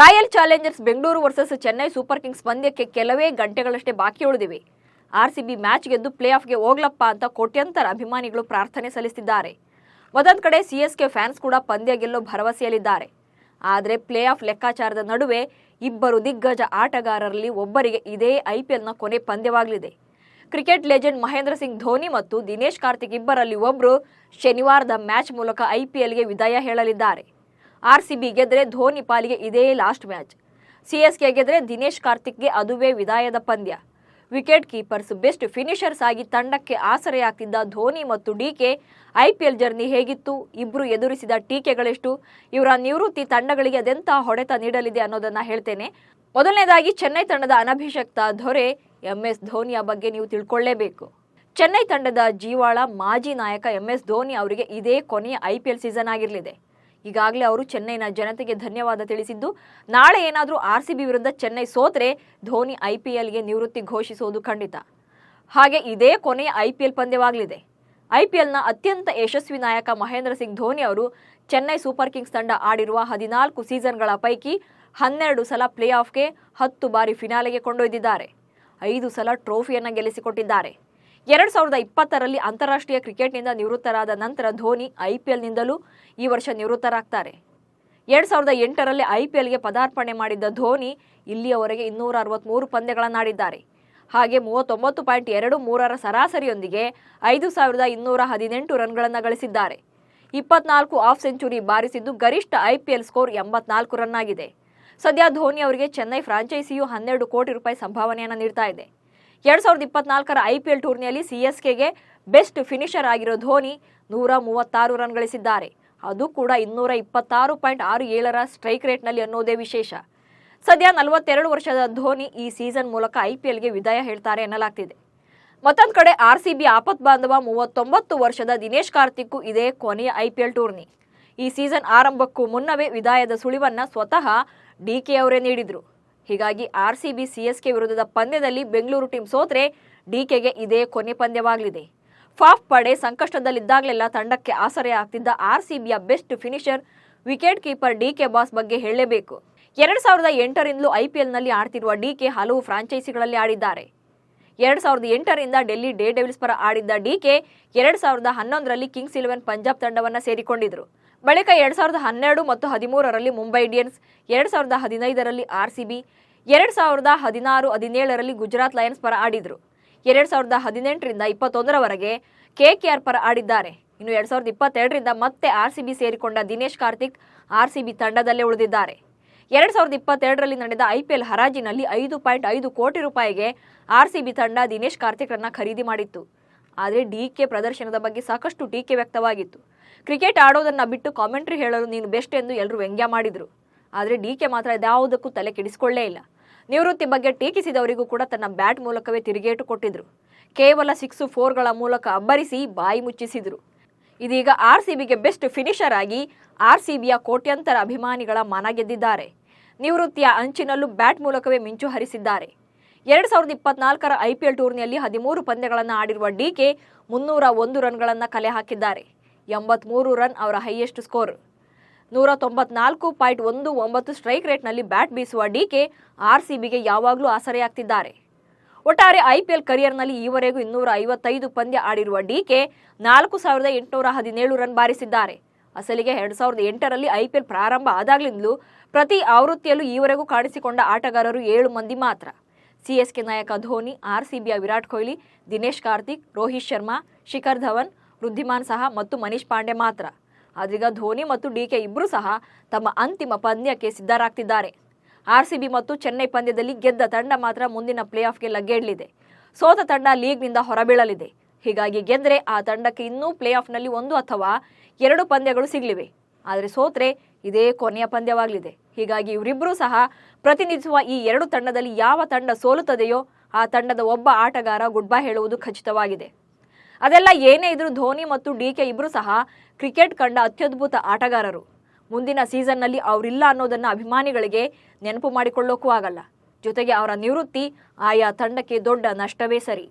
Royal Challengers Bengaluru versus Chennai Super Kings ಪಂದ್ಯಕ್ಕೆ ಕೆಲವೇ ಗಂಟೆಗಳಷ್ಟೇ ಬಾಕಿ ಉಳಿದಿವೆ. ಆರ್ಸಿಬಿ ಮ್ಯಾಚ್ ಗೆದ್ದು ಪ್ಲೇ ಆಫ್ಗೆ ಹೋಗ್ಲಪ್ಪ ಅಂತ ಕೋಟ್ಯಂತರ ಅಭಿಮಾನಿಗಳು ಪ್ರಾರ್ಥನೆ ಸಲ್ಲಿಸಿದ್ದಾರೆ ಮತ್ತೊಂದು ಕಡೆ ಸಿಎಸ್ಕೆ ಫ್ಯಾನ್ಸ್ ಕೂಡ ಪಂದ್ಯ ಗೆಲ್ಲೋ ಭರವಸೆಯಲ್ಲಿದ್ದಾರೆ. ಆದರೆ ಪ್ಲೇ ಆಫ್ ಲೆಕ್ಕಾಚಾರದ ನಡುವೆ ಇಬ್ಬರು ದಿಗ್ಗಜ ಆಟಗಾರರಲ್ಲಿ ಒಬ್ಬರಿಗೆ ಇದೇ ಐಪಿಎಲ್ನ ಕೊನೆ ಪಂದ್ಯವಾಗಲಿದೆ. ಕ್ರಿಕೆಟ್ ಲೆಜೆಂಡ್ ಮಹೇಂದ್ರ ಸಿಂಗ್ ಧೋನಿ ಮತ್ತು ದಿನೇಶ್ ಕಾರ್ತಿಕ್ ಇಬ್ಬರಲ್ಲಿ ಒಬ್ಬರು ಶನಿವಾರದ ಮ್ಯಾಚ್ ಮೂಲಕ ಐಪಿಎಲ್ಗೆ ವಿದಾಯ ಹೇಳಲಿದ್ದಾರೆ. ಆರ್ಸಿಬಿ ಗೆದ್ರೆ ಧೋನಿ ಪಾಲಿಗೆ ಇದೇ ಲಾಸ್ಟ್ ಮ್ಯಾಚ್. ಸಿಎಸ್ಕೆ ಗೆದ್ರೆ ದಿನೇಶ್ ಕಾರ್ತಿಕ್ಗೆ ಅದುವೇ ವಿದಾಯದ ಪಂದ್ಯ. ವಿಕೆಟ್ ಕೀಪರ್ಸ್ ಬೆಸ್ಟ್ ಫಿನಿಷರ್ಸ್ ಆಗಿ ತಂಡಕ್ಕೆ ಆಸರೆಯಾಗ್ತಿದ್ದ ಧೋನಿ ಮತ್ತು ಡಿಕೆ ಐಪಿಎಲ್ ಜರ್ನಿ ಹೇಗಿತ್ತು? ಇಬ್ಬರು ಎದುರಿಸಿದ ಟೀಕೆಗಳೆಷ್ಟು? ಇವರ ನಿವೃತ್ತಿ ತಂಡಗಳಿಗೆ ಅದೆಂಥ ಹೊಡೆತ ನೀಡಲಿದೆ ಅನ್ನೋದನ್ನ ಹೇಳ್ತೇನೆ. ಮೊದಲನೇದಾಗಿ ಚೆನ್ನೈ ತಂಡದ ಅನಭಿಷಕ್ತ ದೊರೆ ಎಂಎಸ್ ಧೋನಿಯ ಬಗ್ಗೆ ನೀವು ತಿಳ್ಕೊಳ್ಳೇಬೇಕು. ಚೆನ್ನೈ ತಂಡದ ಜೀವಾಳ ಮಾಜಿ ನಾಯಕ ಎಂ ಎಸ್ ಧೋನಿ ಅವರಿಗೆ ಇದೇ ಕೊನೆಯ ಐಪಿಎಲ್ ಸೀಸನ್ ಆಗಿರಲಿದೆ. ಈಗಾಗಲೇ ಅವರು ಚೆನ್ನೈನ ಜನತೆಗೆ ಧನ್ಯವಾದ ತಿಳಿಸಿದ್ದು, ನಾಳೆ ಏನಾದರೂ ಆರ್ ಸಿ ಬಿ ವಿರುದ್ಧ ಚೆನ್ನೈ ಸೋತ್ರೆ ಧೋನಿ ಐ ಪಿ ಎಲ್ಗೆ ನಿವೃತ್ತಿ ಘೋಷಿಸುವುದು ಖಂಡಿತ. ಹಾಗೆ ಇದೇ ಕೊನೆಯ ಐಪಿಎಲ್ ಪಂದ್ಯವಾಗಲಿದೆ. ಐ ಪಿ ಎಲ್ನ ಅತ್ಯಂತ ಯಶಸ್ವಿ ನಾಯಕ ಮಹೇಂದ್ರ ಸಿಂಗ್ ಧೋನಿ ಅವರು ಚೆನ್ನೈ ಸೂಪರ್ ಕಿಂಗ್ಸ್ ತಂಡ ಆಡಿರುವ ಹದಿನಾಲ್ಕು ಸೀಸನ್ಗಳ ಪೈಕಿ ಹನ್ನೆರಡು ಸಲ ಪ್ಲೇ ಆಫ್ಗೆ ಹತ್ತು ಬಾರಿ ಫಿನಾಲೆಗೆ ಕೊಂಡೊಯ್ದಿದ್ದಾರೆ. ಐದು ಸಲ ಟ್ರೋಫಿಯನ್ನು ಗೆಲ್ಲಿಸಿಕೊಟ್ಟಿದ್ದಾರೆ. ಎರಡ್ ಸಾವಿರದ ಇಪ್ಪತ್ತರಲ್ಲಿ ಅಂತಾರಾಷ್ಟ್ರೀಯ ಕ್ರಿಕೆಟ್ನಿಂದ ನಿವೃತ್ತರಾದ ನಂತರ ಧೋನಿ ಐಪಿಎಲ್ನಿಂದಲೂ ಈ ವರ್ಷ ನಿವೃತ್ತರಾಗ್ತಾರೆ. ಎರಡು ಸಾವಿರದ ಎಂಟರಲ್ಲಿ ಐಪಿಎಲ್ಗೆ ಪದಾರ್ಪಣೆ ಮಾಡಿದ್ದ ಧೋನಿ ಇಲ್ಲಿಯವರೆಗೆ ಇನ್ನೂರ ಅರವತ್ಮೂರು ಪಂದ್ಯಗಳನ್ನಾಡಿದ್ದಾರೆ. ಹಾಗೆ ಮೂವತ್ತೊಂಬತ್ತು ಪಾಯಿಂಟ್ ಎರಡು ಮೂರರ ಸರಾಸರಿಯೊಂದಿಗೆ ಐದು ಸಾವಿರದ ಇನ್ನೂರ ಹದಿನೆಂಟು ರನ್ಗಳನ್ನು ಗಳಿಸಿದ್ದಾರೆ. ಇಪ್ಪತ್ನಾಲ್ಕು ಆಫ್ ಸೆಂಚುರಿ ಬಾರಿಸಿದ್ದು ಗರಿಷ್ಠ ಐಪಿಎಲ್ ಸ್ಕೋರ್ ಎಂಬತ್ನಾಲ್ಕು ರನ್ ಆಗಿದೆ ಸದ್ಯ ಧೋನಿ ಅವರಿಗೆ ಚೆನ್ನೈ ಫ್ರಾಂಚೈಸಿಯು ಹನ್ನೆರಡು ಕೋಟಿ ರೂಪಾಯಿ ಸಂಭಾವನೆಯನ್ನು ನೀಡ್ತಾ ಇದೆ. ಎರಡ್ ಸಾವಿರದ ಇಪ್ಪತ್ನಾಲ್ಕರ ಐಪಿಎಲ್ ಟೂರ್ನಿಯಲ್ಲಿ ಸಿಎಸ್ಕೆಗೆ ಬೆಸ್ಟ್ ಫಿನಿಷರ್ ಆಗಿರೋ ಧೋನಿ ನೂರ ಮೂವತ್ತಾರು ರನ್ ಗಳಿಸಿದ್ದಾರೆ. ಅದು ಕೂಡ ಇನ್ನೂರ ಇಪ್ಪತ್ತಾರು ಪಾಯಿಂಟ್ ಆರು ಏಳರ ಸ್ಟ್ರೈಕ್ ರೇಟ್ನಲ್ಲಿ ಅನ್ನೋದೇ ವಿಶೇಷ. ಸದ್ಯ ನಲವತ್ತೆರಡು ವರ್ಷದ ಧೋನಿ ಈ ಸೀಸನ್ ಮೂಲಕ ಐಪಿಎಲ್ಗೆ ವಿದಾಯ ಹೇಳ್ತಾರೆ ಎನ್ನಲಾಗ್ತಿದೆ. ಮತ್ತೊಂದು ಕಡೆ ಆರ್ ಸಿ ಬಿ ಆಪತ್ ಬಾಂಧವ ಮೂವತ್ತೊಂಬತ್ತು ವರ್ಷದ ದಿನೇಶ್ ಕಾರ್ತಿಕ್ಕು ಇದೇ ಕೊನೆಯ ಐಪಿಎಲ್ ಟೂರ್ನಿ. ಈ ಸೀಸನ್ ಆರಂಭಕ್ಕೂ ಮುನ್ನವೇ ವಿದಾಯದ ಸುಳಿವನ್ನ ಸ್ವತಃ ಡಿಕೆ ಅವರೇ ನೀಡಿದ್ರು. ಹೀಗಾಗಿ ಆರ್ ಸಿ ಬಿ ಸಿಎಸ್ಕೆ ವಿರುದ್ಧದ ಪಂದ್ಯದಲ್ಲಿ ಬೆಂಗಳೂರು ಟೀಮ್ ಸೋತ್ರೆ ಡಿಕೆಗೆ ಇದೇ ಕೊನೆ ಪಂದ್ಯವಾಗಲಿದೆ. ಫಾಫ್ ಪಡೆ ಸಂಕಷ್ಟದಲ್ಲಿದ್ದಾಗಲೆಲ್ಲ ತಂಡಕ್ಕೆ ಆಸರೆ ಆಗ್ತಿದ್ದ R C ಬಿಯ best finisher, wicket keeper DK boss ಬಗ್ಗೆ ಹೇಳಲೇಬೇಕು. ಎರಡ್ ಸಾವಿರದ ಎಂಟರಿಂದಲೂ ಐಪಿಎಲ್ನಲ್ಲಿ ಆಡ್ತಿರುವ ಡಿಕೆ ಹಲವು ಫ್ರಾಂಚೈಸಿಗಳಲ್ಲಿ ಆಡಿದ್ದಾರೆ. ಎರಡ್ ಸಾವಿರದ ಎಂಟರಿಂದ ಡೆಲ್ಲಿ ಡೇ ಡೆವಿಲ್ಸ್ ಪರ ಆಡಿದ್ದ ಡಿಕೆ ಎರಡ್ ಸಾವಿರದ ಹನ್ನೊಂದರಲ್ಲಿ ಕಿಂಗ್ಸ್ ಇಲೆವೆನ್ ಪಂಜಾಬ್ ತಂಡವನ್ನು ಸೇರಿಕೊಂಡಿದ್ರು. ಬಳಿಕ ಎರಡ್ ಸಾವಿರದ ಹನ್ನೆರಡು ಮತ್ತು ಹದಿಮೂರರಲ್ಲಿ ಮುಂಬೈ ಇಂಡಿಯನ್ಸ್, ಎರಡ್ ಸಾವಿರದ ಹದಿನೈದರಲ್ಲಿ ಆರ್ಸಿಬಿ, ಎರಡ್ ಸಾವಿರದ ಹದಿನಾರು ಹದಿನೇಳರಲ್ಲಿ ಗುಜರಾತ್ ಲಯನ್ಸ್ ಪರ ಆಡಿದ್ರು. ಎರಡ್ ಸಾವಿರದ ಹದಿನೆಂಟರಿಂದ ಇಪ್ಪತ್ತೊಂದರವರೆಗೆ ಕೆಕೆಆರ್ ಪರ ಆಡಿದ್ದಾರೆ. ಇನ್ನು ಎರಡ್ ಸಾವಿರದ ಇಪ್ಪತ್ತೆರಡರಿಂದ ಮತ್ತೆ ಆರ್ಸಿಬಿ ಸೇರಿಕೊಂಡ ದಿನೇಶ್ ಕಾರ್ತಿಕ್ ಆರ್ಸಿಬಿ ತಂಡದಲ್ಲೇ ಉಳಿದಿದ್ದಾರೆ. ಎರಡ್ ಸಾವಿರದ ಇಪ್ಪತ್ತೆರಡರಲ್ಲಿ ನಡೆದ ಐಪಿಎಲ್ ಹರಾಜಿನಲ್ಲಿ ಐದು ಪಾಯಿಂಟ್ ಐದು ಕೋಟಿ ರೂಪಾಯಿಗೆ ಆರ್ಸಿಬಿ ತಂಡ ದಿನೇಶ್ ಕಾರ್ತಿಕ್ರನ್ನ ಖರೀದಿ ಮಾಡಿತ್ತು. ಆದರೆ ಡಿಕೆ ಪ್ರದರ್ಶನದ ಬಗ್ಗೆ ಸಾಕಷ್ಟು ಟೀಕೆ ವ್ಯಕ್ತವಾಗಿತ್ತು. ಕ್ರಿಕೆಟ್ ಆಡೋದನ್ನು ಬಿಟ್ಟು ಕಾಮೆಂಟ್ರಿ ಹೇಳಲು ನೀನು ಬೆಸ್ಟ್ ಎಂದು ಎಲ್ಲರೂ ವ್ಯಂಗ್ಯ ಮಾಡಿದರು. ಆದರೆ ಡಿಕೆ ಮಾತ್ರ ಯಾವುದಕ್ಕೂ ತಲೆ ಕೆಡಿಸಿಕೊಳ್ಳೇ ಇಲ್ಲ. ನಿವೃತ್ತಿ ಬಗ್ಗೆ ಟೀಕಿಸಿದವರಿಗೂ ಕೂಡ ತನ್ನ ಬ್ಯಾಟ್ ಮೂಲಕವೇ ತಿರುಗೇಟು ಕೊಟ್ಟಿದ್ರು. ಕೇವಲ ಸಿಕ್ಸು ಫೋರ್ಗಳ ಮೂಲಕ ಅಬ್ಬರಿಸಿ ಬಾಯಿ ಮುಚ್ಚಿಸಿದರು. ಇದೀಗ ಆರ್ ಸಿ ಬಿಗೆ ಬೆಸ್ಟ್ ಫಿನಿಷರ್ ಆಗಿ ಆರ್ ಸಿಬಿಯ ಕೋಟ್ಯಂತರ ಅಭಿಮಾನಿಗಳ ಮನ ಗೆದ್ದಿದ್ದಾರೆ. ನಿವೃತ್ತಿಯ ಅಂಚಿನಲ್ಲೂ ಬ್ಯಾಟ್ ಮೂಲಕವೇ ಮಿಂಚು ಹರಿಸಿದ್ದಾರೆ. ಎರಡ್ ಸಾವಿರದ ಇಪ್ಪತ್ನಾಲ್ಕರ ಐಪಿಎಲ್ ಟೂರ್ನಿಯಲ್ಲಿ ಹದಿಮೂರು ಪಂದ್ಯಗಳನ್ನು ಆಡಿರುವ ಡಿಕೆ ಮುನ್ನೂರ ಒಂದು ರನ್ಗಳನ್ನು ಕಲೆ ಹಾಕಿದ್ದಾರೆ. ಎಂಬತ್ಮೂರು ರನ್ ಅವರ ಹೈಯೆಸ್ಟ್ ಸ್ಕೋರ್. ನೂರ ತೊಂಬತ್ನಾಲ್ಕು ಪಾಯಿಂಟ್ ಒಂದು ಒಂಬತ್ತು ಸ್ಟ್ರೈಕ್ ರೇಟ್ನಲ್ಲಿ ಬ್ಯಾಟ್ ಬೀಸುವ ಡಿಕೆ ಆರ್ ಸಿಬಿಗೆ ಯಾವಾಗಲೂ ಆಸರೆಯಾಗ್ತಿದ್ದಾರೆ. ಒಟ್ಟಾರೆ ಐಪಿಎಲ್ ಕರಿಯರ್ನಲ್ಲಿ ಈವರೆಗೂ ಇನ್ನೂರ ಐವತ್ತೈದು ಪಂದ್ಯ ಆಡಿರುವ ಡಿಕೆ ನಾಲ್ಕು ಸಾವಿರದ ಎಂಟುನೂರ ಹದಿನೇಳು ರನ್ ಬಾರಿಸಿದ್ದಾರೆ. ಅಸಲಿಗೆ ಎರಡು ಸಾವಿರದ ಎಂಟರಲ್ಲಿ ಐಪಿಎಲ್ ಪ್ರಾರಂಭ ಆದಾಗ್ಲಿಂದಲೂ ಪ್ರತಿ ಆವೃತ್ತಿಯಲ್ಲೂ ಈವರೆಗೂ ಕಾಣಿಸಿಕೊಂಡ ಆಟಗಾರರು ಏಳು ಮಂದಿ ಮಾತ್ರ. ಸಿಎಸ್ಕೆ ನಾಯಕ ಧೋನಿ ಆರ್ಸಿಬಿಯ ವಿರಾಟ್ ಕೊಹ್ಲಿ, ದಿನೇಶ್ ಕಾರ್ತಿಕ್, ರೋಹಿತ್ ಶರ್ಮಾ, ಶಿಖರ್ ಧವನ್ ವೃದ್ಧಿಮಾನ್ ಸಹ ಮತ್ತು ಮನೀಶ್ ಪಾಂಡೆ ಮಾತ್ರ. ಆದ್ರೀಗ ಧೋನಿ ಮತ್ತು ಡಿ ಕೆ ಇಬ್ಬರೂ ಸಹ ತಮ್ಮ ಅಂತಿಮ ಪಂದ್ಯಕ್ಕೆ ಸಿದ್ಧರಾಗ್ತಿದ್ದಾರೆ. ಆರ್ಸಿಬಿ ಮತ್ತು ಚೆನ್ನೈ ಪಂದ್ಯದಲ್ಲಿ ಗೆದ್ದ ತಂಡ ಮಾತ್ರ ಮುಂದಿನ ಪ್ಲೇ ಆಫ್ಗೆ ಲಗ್ಗೇಡಲಿದೆ. ಸೋತ ತಂಡ ಲೀಗ್ನಿಂದ ಹೊರಬೀಳಲಿದೆ. ಹೀಗಾಗಿ ಗೆದ್ದರೆ ಆ ತಂಡಕ್ಕೆ ಇನ್ನೂ ಪ್ಲೇ ಆಫ್ನಲ್ಲಿ ಒಂದು ಅಥವಾ ಎರಡು ಪಂದ್ಯಗಳು ಸಿಗಲಿವೆ. ಆದರೆ ಸೋತ್ರೆ ಇದೇ ಕೊನೆಯ ಪಂದ್ಯವಾಗಲಿದೆ. ಹೀಗಾಗಿ ಇವರಿಬ್ಬರೂ ಸಹ ಪ್ರತಿನಿಧಿಸುವ ಈ ಎರಡು ತಂಡದಲ್ಲಿ ಯಾವ ತಂಡ ಸೋಲುತ್ತದೆಯೋ ಆ ತಂಡದ ಒಬ್ಬ ಆಟಗಾರ ಗುಡ್ ಬೈ ಹೇಳುವುದು ಖಚಿತವಾಗಿದೆ. ಅದೆಲ್ಲ ಏನೇ ಇದ್ರೂ ಧೋನಿ ಮತ್ತು ಡಿ ಕೆ ಇಬ್ಬರು ಸಹ ಕ್ರಿಕೆಟ್ ಕಂಡ ಅತ್ಯದ್ಭುತ ಆಟಗಾರರು. ಮುಂದಿನ ಸೀಸನ್ನಲ್ಲಿ ಅವರಿಲ್ಲ ಅನ್ನೋದನ್ನು ಅಭಿಮಾನಿಗಳಿಗೆ ನೆನಪು ಮಾಡಿಕೊಳ್ಳೋಕ್ಕೂ ಆಗಲ್ಲ. ಜೊತೆಗೆ ಅವರ ನಿವೃತ್ತಿ ಆಯಾ ತಂಡಕ್ಕೆ ದೊಡ್ಡ ನಷ್ಟವೇ ಸರಿ.